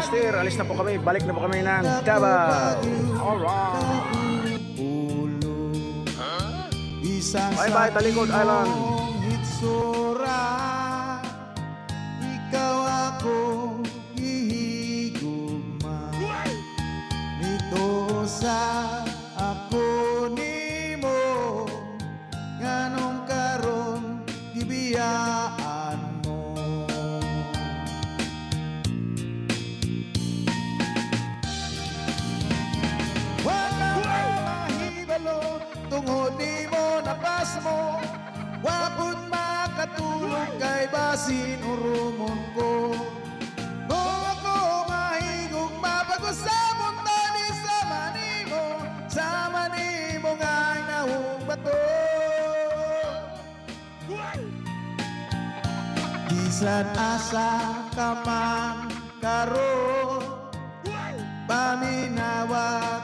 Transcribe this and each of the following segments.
master, alis na po kami. Balik na po kami ng Davao. Alright. Bye-bye, Talikod Island. Kay basin urumon ko Kung ako mahigog mapag-usapon tani sa manimo. Sa manimo nga nahong bato Bisan asa ka man karon Paminawa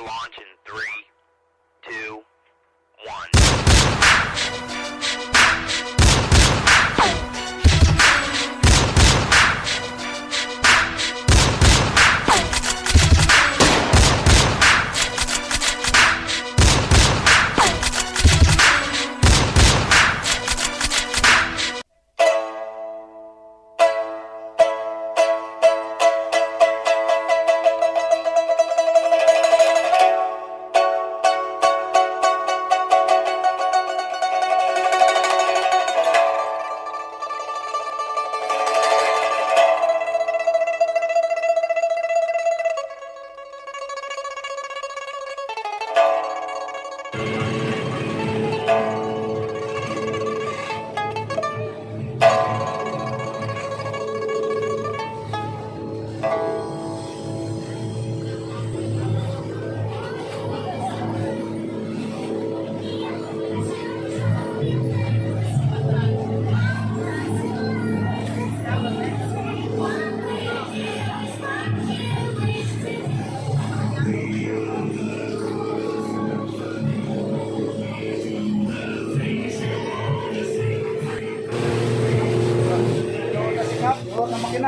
launch in three, two,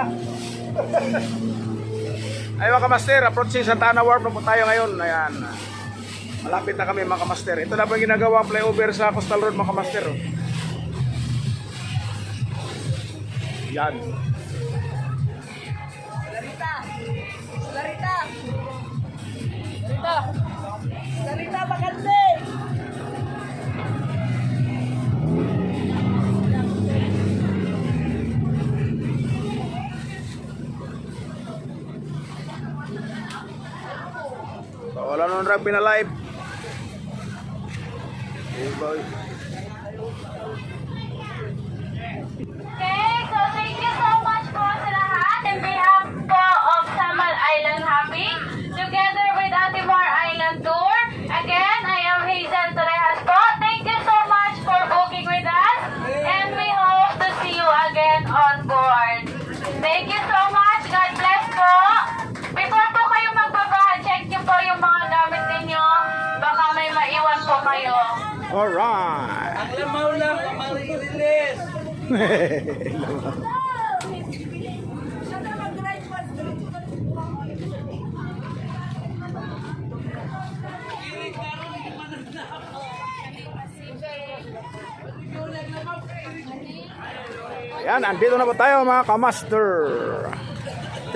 na. Ay mga kamaster, approaching Santa Ana Wharf na po tayo ngayon. Ayan. Malapit na kami mga kamaster. Ito na po yung ginagawa ang flyover sa Coastal Road mga kamaster. oh. Yan. Larita! Larita! Larita! Larita, maganda! Nung rugby na live. Hey boy. Yan, andito na po tayo mga kamaster.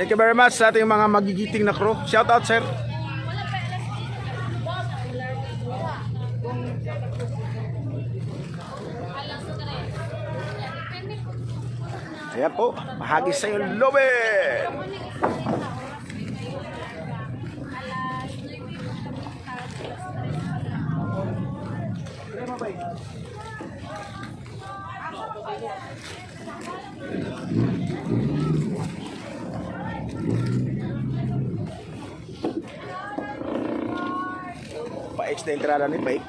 Thank you very much sa ating mga magigiting na crew. Shout out sir. Ayan po, mahagis sa yung lobet. Pa-X na entrada ni Pa-X.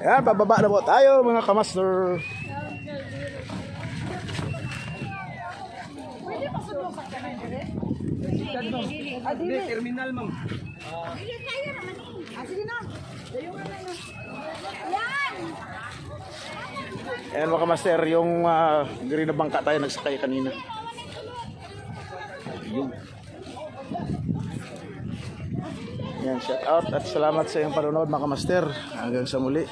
Ayan, bababa na po tayo mga kamaster. Terminal, ma'am. Ayan mga kamaster, yung uh, green na bangka tayo nagsakay kanina. Yun. Yan, shout out at salamat sa iyong panonood mga kamaster. Hanggang sa muli.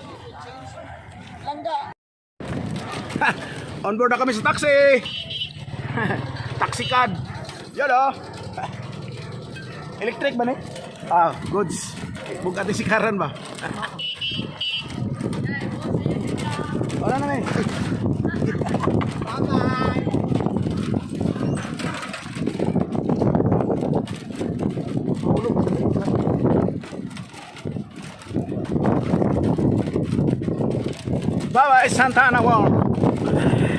Ha! On board na kami sa taxi! taxi cad! Yan o! Electric ba na Ah, goods. Bugat si Karan ba? Santana World.